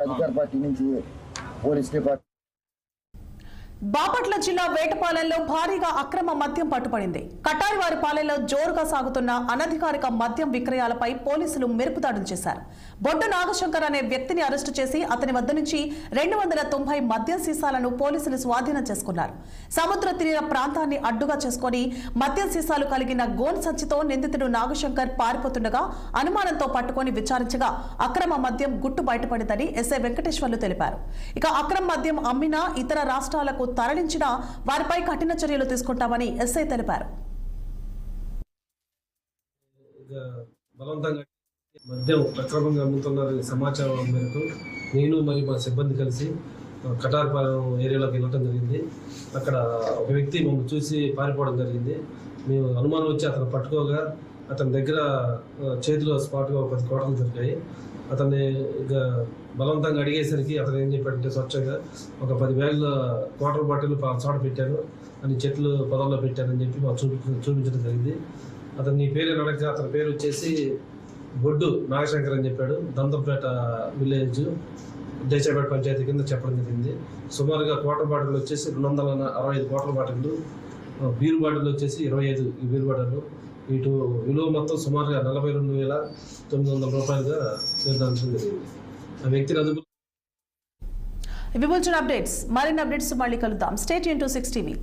అధికార పార్టీ నుంచి police department Bapatla జిల్లా వేటపాలెంలో భారీగా అక్రమ మద్యం పట్టుపడింది. కటారివారి పాలెంలో జోరుగా సాగుతున్న అనధికారిక మద్యం విక్రయాలపై పోలీసులు మెరుపుదాడులు చేశారు. బొడ్డు నాగశంకర్ అనే వ్యక్తిని అరెస్టు చేసి అతని వద్ద నుంచి రెండు వందల తొంభై మద్యం సీసాలను పోలీసులు స్వాధీనం చేసుకున్నారు. సముద్ర తీర ప్రాంతాన్ని అడ్డుగా చేసుకుని మద్యం సీసాలు కలిగిన గోన్ సంచితో నిందితుడు నాగశంకర్ పారిపోతుండగా అనుమానంతో పట్టుకొని విచారించగా అక్రమ మద్యం గుట్టు బయటపడిందని ఎస్ఐ వెంకటేశ్వర్లు తెలిపారు. ఇక అక్రమ మద్యం అమ్మినా ఇతర రాష్ట్రాలకు తరలించినా వారిపై కఠిన చర్యలు తీసుకుంటామని ఎస్ఐ తెలిపారు. మద్యం అక్రమంగా అమ్ముతున్నారనే సమాచారం మేరకు నేను మరియు మా సిబ్బంది కలిసి కటార్పాలెం ఏరియాలోకి వెళ్ళడం జరిగింది. అక్కడ ఒక వ్యక్తి మమ్మల్ని చూసి పారిపోవడం జరిగింది. మేము అనుమానం వచ్చి అతను పట్టుకోగా అతని దగ్గర చేతిలో స్పాట్గా ఒక పది కోటలు దొరికాయి. అతన్ని బలవంతంగా అడిగేసరికి అతను ఏం చెప్పాడంటే స్వచ్ఛంగా ఒక పది బ్యాగుల క్వార్టర్ బాటిల్ చాట పెట్టాను. అని చెట్లు పొలంలో పెట్టానని చెప్పి మాకు చూపి చూపించడం జరిగింది. అతను నీ పేరు నడక అతని పేరు వచ్చేసి బొడ్డు నాగశంకర్ అని చెప్పాడు. దంతంపేట విలేజ్ దేశాపేట పంచాయతీ కింద చెప్పడం జరిగింది. సుమారుగా క్వార్టర్ బాటిల్ వచ్చేసి రెండు వందల అరవై ఐదు క్వార్టర్ బాటిల్ బీరు బాటిల్ వచ్చేసి ఇరవై ఐదు ఈ బీరు బాటిల్ వీటి విలువ మొత్తం సుమారుగా నలభై రెండు వేల తొమ్మిది వందల రూపాయలుగా నిర్ధారించడం జరిగింది. ఆ వ్యక్తిని విభజన ఇవి అప్డేట్స్ మరిన్ని అప్డేట్స్ మళ్ళీ కలుద్దాం. Stay tuned to six TV.